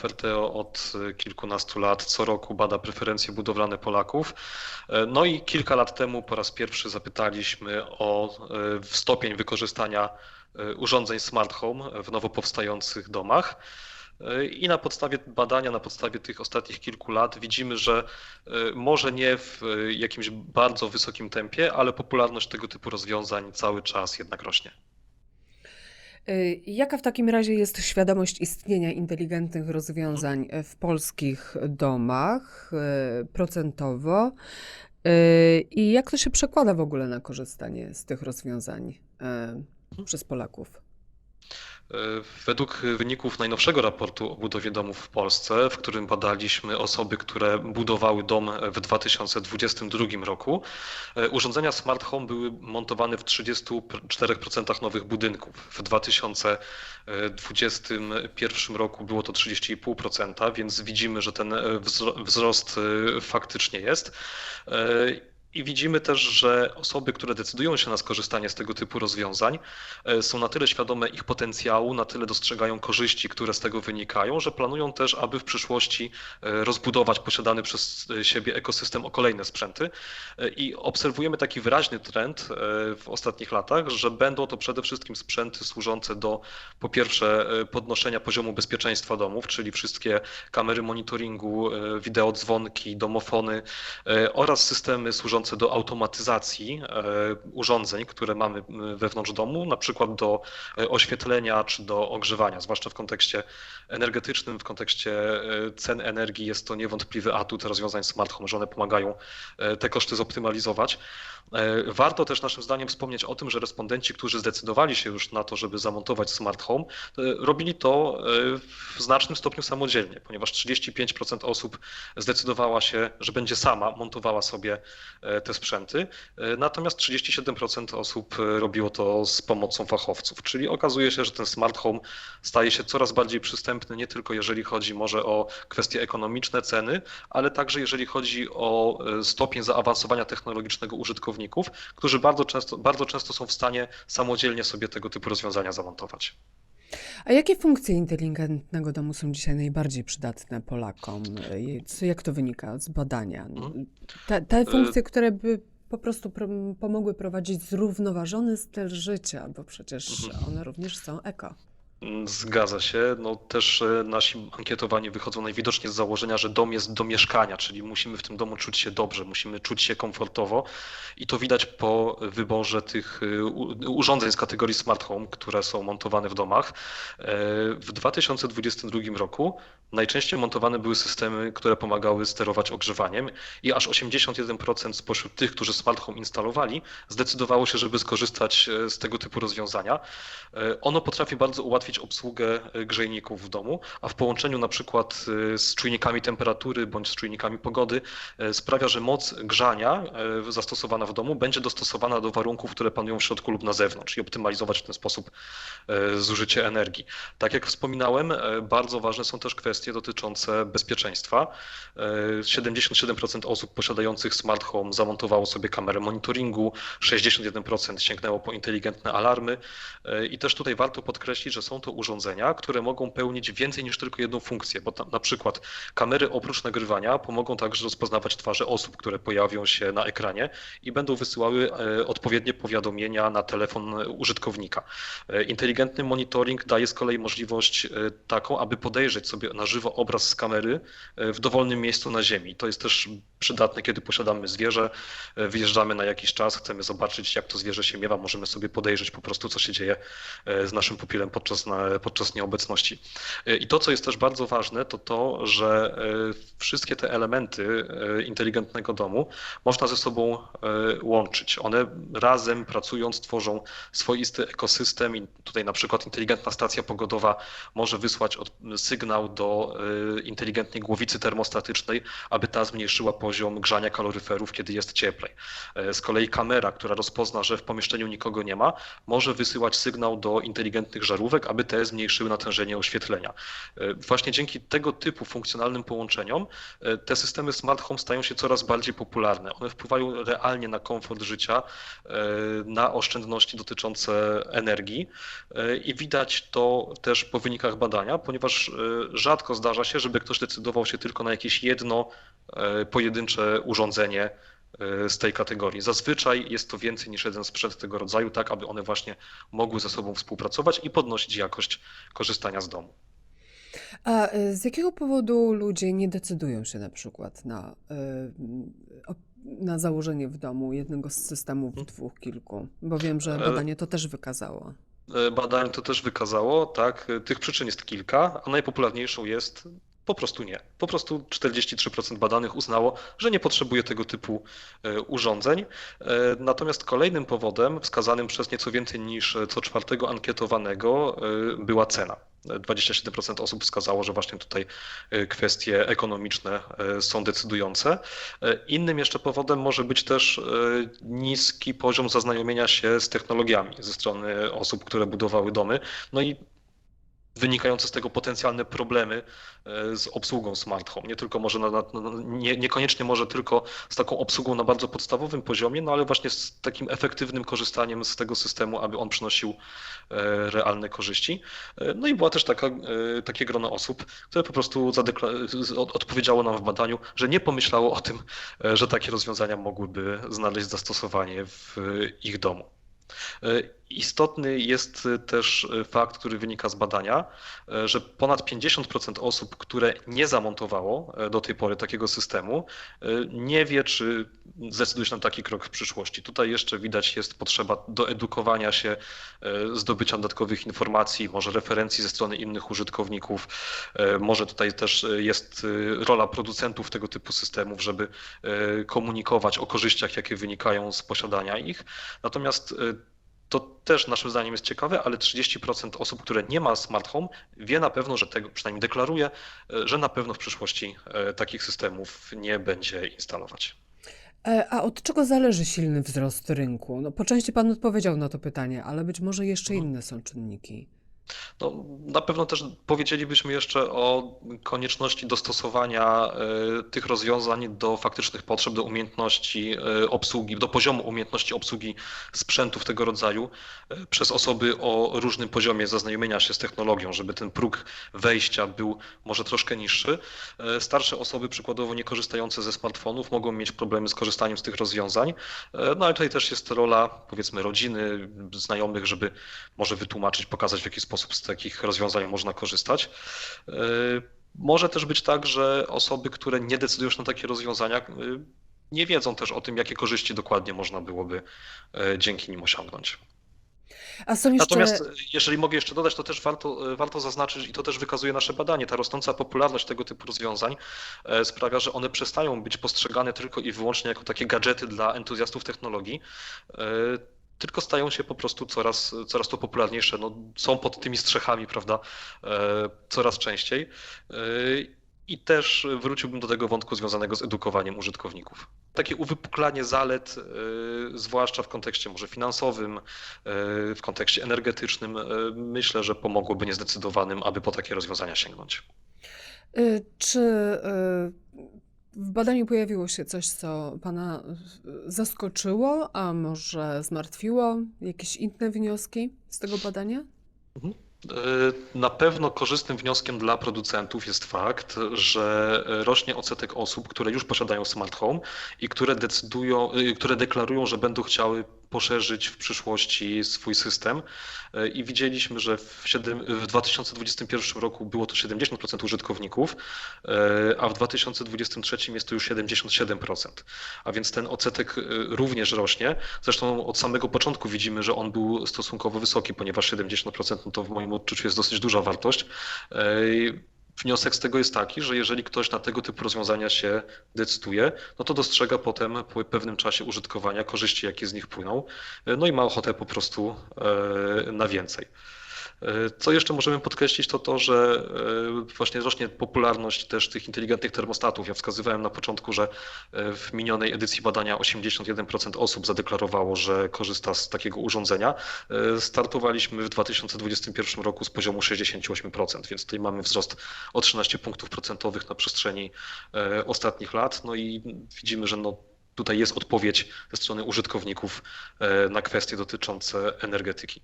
Ferteo od kilkunastu lat co roku bada preferencje budowlane Polaków. No i kilka lat temu po raz pierwszy zapytaliśmy o stopień wykorzystania urządzeń smart home w nowo powstających domach. I na podstawie badania, na podstawie tych ostatnich kilku lat widzimy, że może nie w jakimś bardzo wysokim tempie, ale popularność tego typu rozwiązań cały czas jednak rośnie. Y, Jaka w takim razie jest świadomość istnienia inteligentnych rozwiązań w polskich domach y, procentowo? Y, I jak to się przekłada w ogóle na korzystanie z tych rozwiązań przez Polaków? Według wyników najnowszego raportu o budowie domów w Polsce, w którym badaliśmy osoby, które budowały dom w 2022 roku, urządzenia smart home były montowane w 34% nowych budynków. W 2021 roku było to 30,5%, więc widzimy, że ten wzrost faktycznie jest. I widzimy też, że osoby, które decydują się na skorzystanie z tego typu rozwiązań, są na tyle świadome ich potencjału, na tyle dostrzegają korzyści, które z tego wynikają, że planują też, aby w przyszłości rozbudować posiadany przez siebie ekosystem o kolejne sprzęty. I obserwujemy taki wyraźny trend w ostatnich latach, że będą to przede wszystkim sprzęty służące do po pierwsze podnoszenia poziomu bezpieczeństwa domów, czyli wszystkie kamery monitoringu, wideodzwonki, domofony oraz systemy służące do automatyzacji urządzeń, które mamy wewnątrz domu, na przykład do oświetlenia czy do ogrzewania, zwłaszcza w kontekście energetycznym, w kontekście cen energii jest to niewątpliwy atut rozwiązań smart home, że one pomagają te koszty zoptymalizować. Warto też naszym zdaniem wspomnieć o tym, że respondenci, którzy zdecydowali się już na to, żeby zamontować smart home, robili to w znacznym stopniu samodzielnie, ponieważ 35% osób zdecydowała się, że będzie sama montowała sobie te sprzęty, natomiast 37% osób robiło to z pomocą fachowców, czyli okazuje się, że ten smart home staje się coraz bardziej przystępny, nie tylko jeżeli chodzi może o kwestie ekonomiczne, ceny, ale także jeżeli chodzi o stopień zaawansowania technologicznego użytkowników, którzy bardzo często, bardzo często są w stanie samodzielnie sobie tego typu rozwiązania zamontować. A jakie funkcje inteligentnego domu są dzisiaj najbardziej przydatne Polakom? Jak to wynika z badania? Te, te funkcje, które by po prostu pro- pomogły prowadzić zrównoważony styl życia, bo przecież one również są eko. Zgadza się. No też nasi ankietowani wychodzą najwidoczniej z założenia, że dom jest do mieszkania, czyli musimy w tym domu czuć się dobrze, musimy czuć się komfortowo i to widać po wyborze tych urządzeń z kategorii smart home, które są montowane w domach. W 2022 roku najczęściej montowane były systemy, które pomagały sterować ogrzewaniem i aż 81% spośród tych, którzy smart home instalowali, zdecydowało się, żeby skorzystać z tego typu rozwiązania. Ono potrafi bardzo ułatwić ułatwić obsługę grzejników w domu, a w połączeniu na przykład z czujnikami temperatury bądź z czujnikami pogody sprawia, że moc grzania zastosowana w domu będzie dostosowana do warunków, które panują w środku lub na zewnątrz i optymalizować w ten sposób zużycie energii. Tak jak wspominałem, bardzo ważne są też kwestie dotyczące bezpieczeństwa. 77% osób posiadających smart home zamontowało sobie kamerę monitoringu, 61% sięgnęło po inteligentne alarmy i też tutaj warto podkreślić, że są to urządzenia, które mogą pełnić więcej niż tylko jedną funkcję, bo na przykład kamery oprócz nagrywania pomogą także rozpoznawać twarze osób, które pojawią się na ekranie i będą wysyłały odpowiednie powiadomienia na telefon użytkownika. Inteligentny monitoring daje z kolei możliwość taką, aby podejrzeć sobie na żywo obraz z kamery w dowolnym miejscu na Ziemi. To jest też przydatne, kiedy posiadamy zwierzę, wyjeżdżamy na jakiś czas, chcemy zobaczyć, jak to zwierzę się miewa, możemy sobie podejrzeć po prostu, co się dzieje z naszym pupilem podczas podczas nieobecności. I to, co jest też bardzo ważne, to to, że wszystkie te elementy inteligentnego domu można ze sobą łączyć. One razem pracując tworzą swoisty ekosystem i tutaj na przykład inteligentna stacja pogodowa może wysłać sygnał do inteligentnej głowicy termostatycznej, aby ta zmniejszyła poziom grzania kaloryferów, kiedy jest cieplej. E, Z kolei kamera, która rozpozna, że w pomieszczeniu nikogo nie ma, może wysyłać sygnał do inteligentnych żarówek, aby te zmniejszyły natężenie oświetlenia. E, Właśnie dzięki tego typu funkcjonalnym połączeniom e, te systemy smart home stają się coraz bardziej popularne. One wpływają realnie na komfort życia, na oszczędności dotyczące energii i widać to też po wynikach badania, ponieważ rzadko zdarza się, żeby ktoś decydował się tylko na jakieś jedno e, pojedyncze urządzenie e, z tej kategorii. Zazwyczaj jest to więcej niż jeden sprzęt tego rodzaju, tak aby one właśnie mogły ze sobą współpracować i podnosić jakość korzystania z domu. A y, z jakiego powodu ludzie nie decydują się na przykład na, y, na założenie w domu jednego z systemów, dwóch, kilku? Bo wiem, że E, badanie to też wykazało. E, Badanie to też wykazało, tak, tych przyczyn jest kilka, a najpopularniejszą jest po prostu nie. Po prostu 43% badanych uznało, że nie potrzebuje tego typu e, urządzeń. E, Natomiast kolejnym powodem, wskazanym przez nieco więcej niż co czwartego ankietowanego, e, była cena. E, 27% osób wskazało, że właśnie tutaj e, kwestie ekonomiczne e, są decydujące. E, Innym jeszcze powodem może być też e, niski poziom zaznajomienia się z technologiami ze strony osób, które budowały domy. No i wynikające z tego potencjalne problemy e, z obsługą smart home. Nie tylko może na, na, nie, niekoniecznie może tylko z taką obsługą na bardzo podstawowym poziomie, no ale właśnie z takim efektywnym korzystaniem z tego systemu, aby on przynosił e, realne korzyści. E, No i była też taka, takie grono osób, które po prostu odpowiedziało nam w badaniu, że nie pomyślało o tym, że takie rozwiązania mogłyby znaleźć zastosowanie w ich domu. Istotny jest też fakt, który wynika z badania, e, że ponad 50% osób, które nie zamontowało do tej pory takiego systemu, nie wie, czy zdecyduje się na taki krok w przyszłości. Tutaj jeszcze widać jest potrzeba doedukowania się, zdobycia dodatkowych informacji, może referencji ze strony innych użytkowników. Może tutaj też jest rola producentów tego typu systemów, żeby komunikować o korzyściach, jakie wynikają z posiadania ich. Natomiast to też naszym zdaniem jest ciekawe, ale 30% osób, które nie ma smart home, wie na pewno, że tego, przynajmniej deklaruje, e, że na pewno w przyszłości e, takich systemów nie będzie instalować. E, A od czego zależy silny wzrost rynku? No, po części Pan odpowiedział na to pytanie, ale być może jeszcze Mhm. inne są czynniki. No, na pewno też powiedzielibyśmy jeszcze o konieczności dostosowania e, tych rozwiązań do faktycznych potrzeb, do umiejętności e, obsługi, do poziomu umiejętności obsługi sprzętów tego rodzaju e, przez osoby o różnym poziomie zaznajomienia się z technologią, żeby ten próg wejścia był może troszkę niższy. Starsze osoby, przykładowo nie korzystające ze smartfonów, mogą mieć problemy z korzystaniem z tych rozwiązań. No ale tutaj też jest rola, powiedzmy, rodziny, znajomych, żeby może wytłumaczyć, pokazać w jaki sposób z takich rozwiązań można korzystać. E, Może też być tak, że osoby, które nie decydują się na takie rozwiązania, e, nie wiedzą też o tym, jakie korzyści dokładnie można byłoby e, dzięki nim osiągnąć. A są jeszcze... Natomiast jeżeli mogę jeszcze dodać, to też warto, warto zaznaczyć, i to też wykazuje nasze badanie, ta rosnąca popularność tego typu rozwiązań sprawia, że one przestają być postrzegane tylko i wyłącznie jako takie gadżety dla entuzjastów technologii, tylko stają się po prostu coraz, coraz to popularniejsze. No, są pod tymi strzechami, prawda, e, coraz częściej. E, I też wróciłbym do tego wątku związanego z edukowaniem użytkowników. Takie uwypuklanie zalet, e, zwłaszcza w kontekście może finansowym, w kontekście energetycznym, myślę, że pomogłoby niezdecydowanym, aby po takie rozwiązania sięgnąć. Y, Czy y, w badaniu pojawiło się coś, co Pana y, zaskoczyło, a może zmartwiło? Jakieś inne wnioski z tego badania? Mhm. E, Na pewno korzystnym wnioskiem dla producentów jest fakt, że rośnie odsetek osób, które już posiadają smart home i które decydują, y, które deklarują, że będą chciały poszerzyć w przyszłości swój system. E, I widzieliśmy, że w, siedem, w 2021 roku było to 70% użytkowników, e, a w 2023 jest to już 77%. A więc ten odsetek e, również rośnie. Zresztą od samego początku widzimy, że on był stosunkowo wysoki, ponieważ 70% no to w moim odczuciu jest dosyć duża wartość. Wniosek z tego jest taki, że jeżeli ktoś na tego typu rozwiązania się decyduje, no to dostrzega potem po pewnym czasie użytkowania korzyści, jakie z nich płyną, no i ma ochotę po prostu e, na więcej. E, Co jeszcze możemy podkreślić, to to, że e, właśnie rośnie popularność też tych inteligentnych termostatów. Ja wskazywałem na początku, że e, w minionej edycji badania 81% osób zadeklarowało, że korzysta z takiego urządzenia. Startowaliśmy w 2021 roku z poziomu 68%, więc tutaj mamy wzrost o 13 punktów procentowych na przestrzeni ostatnich lat. No i widzimy, że no tutaj jest odpowiedź ze strony użytkowników na kwestie dotyczące energetyki.